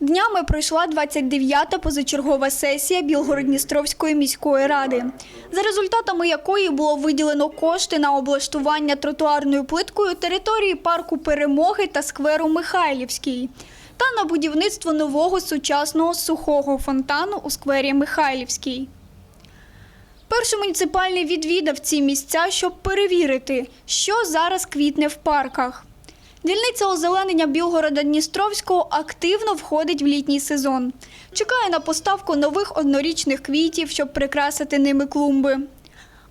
Днями пройшла 29-та позачергова сесія Білгород-Дністровської міської ради, за результатами якої було виділено кошти на облаштування тротуарною плиткою території парку Перемоги та скверу Михайлівський та на будівництво нового сучасного сухого фонтану у сквері Михайлівський. Перший муніципальний відвідав ці місця, щоб перевірити, що зараз квітне в парках. Дільниця озеленення Білгорода Дністровського активно входить в літній сезон. Чекає на поставку нових однорічних квітів, щоб прикрасити ними клумби.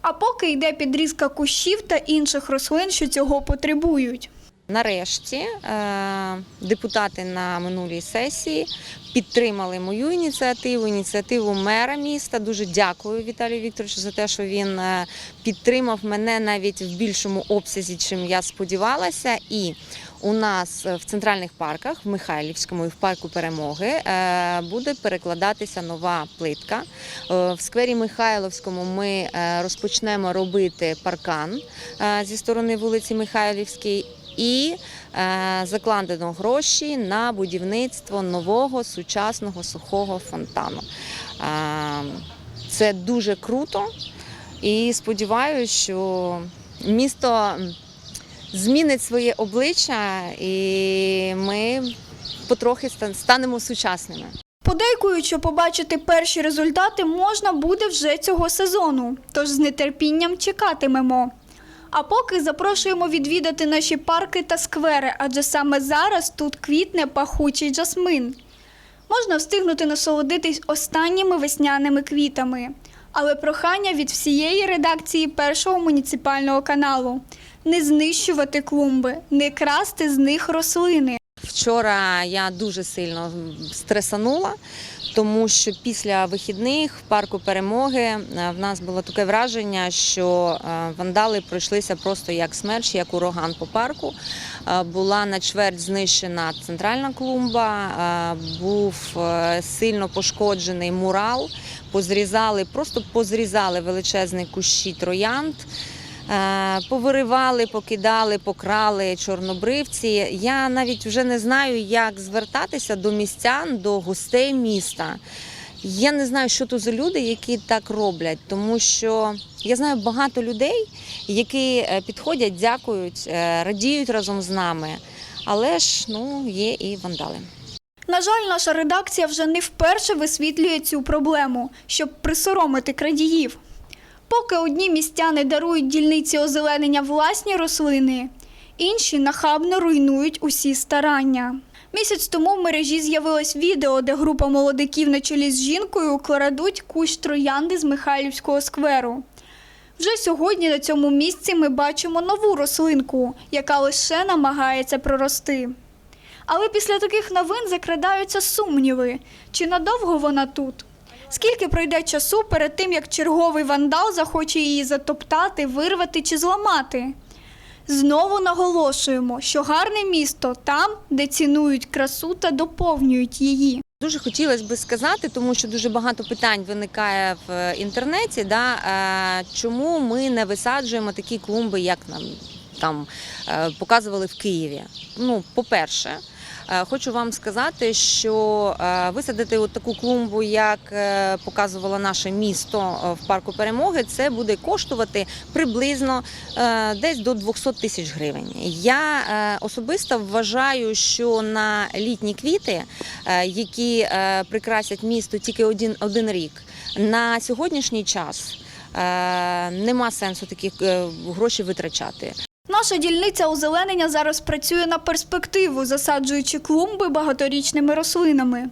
А поки йде підрізка кущів та інших рослин, що цього потребують. Нарешті е, депутати на минулій сесії підтримали мою ініціативу, ініціативу мера міста. Дуже дякую Віталію Вікторовичу за те, що він е, підтримав мене навіть в більшому обсязі, чим я сподівалася. І у нас в центральних парках, в Михайлівському і в парку Перемоги, е, буде перекладатися нова плитка. В сквері Михайловському ми розпочнемо робити паркан зі сторони вулиці Михайлівській. І е, закладено гроші на будівництво нового сучасного сухого фонтану. Е, це дуже круто і сподіваюся, що місто змінить своє обличчя, і ми потрохи станемо сучасними. Подейкують, що побачити перші результати можна буде вже цього сезону, тож з нетерпінням чекатимемо. А поки запрошуємо відвідати наші парки та сквери, адже саме зараз тут квітне пахучий джасмин. Можна встигнути насолодитись останніми весняними квітами. Але прохання від всієї редакції першого муніципального каналу не знищувати клумби, не красти з них рослини. Вчора я дуже сильно стресанула, тому що після вихідних в парку перемоги е, в нас було таке враження, що е, вандали пройшлися просто як смерч, як ураган по парку. Е, Була на чверть знищена центральна клумба, був сильно пошкоджений мурал. Позрізали, просто позрізали величезні кущі троянд. Е, Повиривали, покидали, покрали чорнобривці. Я навіть вже не знаю, як звертатися до містян, до гостей міста. Я не знаю, що то за люди, які так роблять, тому що я знаю багато людей, які е, підходять, дякують, е, радіють разом з нами. Але ж ну, є і вандали. На жаль, наша редакція вже не вперше висвітлює цю проблему, щоб присоромити крадіїв. Поки одні містяни дарують дільниці озеленення власні рослини, інші нахабно руйнують усі старання. Місяць тому в мережі з'явилось відео, де група молодиків на чолі з жінкою кладуть кущ троянди з Михайлівського скверу. Вже сьогодні на цьому місці ми бачимо нову рослинку, яка лише намагається прорости. Але після таких новин закрадаються сумніви, чи надовго вона тут? Скільки пройде часу перед тим, як черговий вандал захоче її затоптати, вирвати чи зламати? Знову наголошуємо, що гарне місто там, де цінують красу та доповнюють її. Дуже хотілося би сказати, тому що дуже багато питань виникає в інтернеті. Да, е, чому ми не висаджуємо такі клумби, як нам там е, показували в Києві? Ну, по-перше, е, хочу вам сказати, що е, висадити от таку клумбу, як е, показувало наше місто е, в парку перемоги, це буде коштувати приблизно е, десь до 200 тисяч гривень. Я е, особисто вважаю, що на літні квіти, е, які е, прикрасять місто тільки один, один рік, на сьогоднішній час е, нема сенсу такі е, гроші витрачати. Наша дільниця озеленення зараз працює на перспективу, засаджуючи клумби багаторічними рослинами.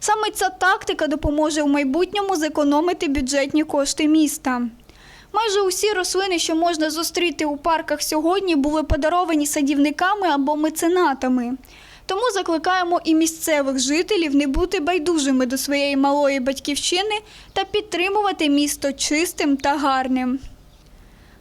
Саме ця тактика допоможе у майбутньому зекономити бюджетні кошти міста. Майже усі рослини, що можна зустріти у парках сьогодні, були подаровані садівниками або меценатами. Тому закликаємо і місцевих жителів не бути байдужими до своєї малої батьківщини та підтримувати місто чистим та гарним.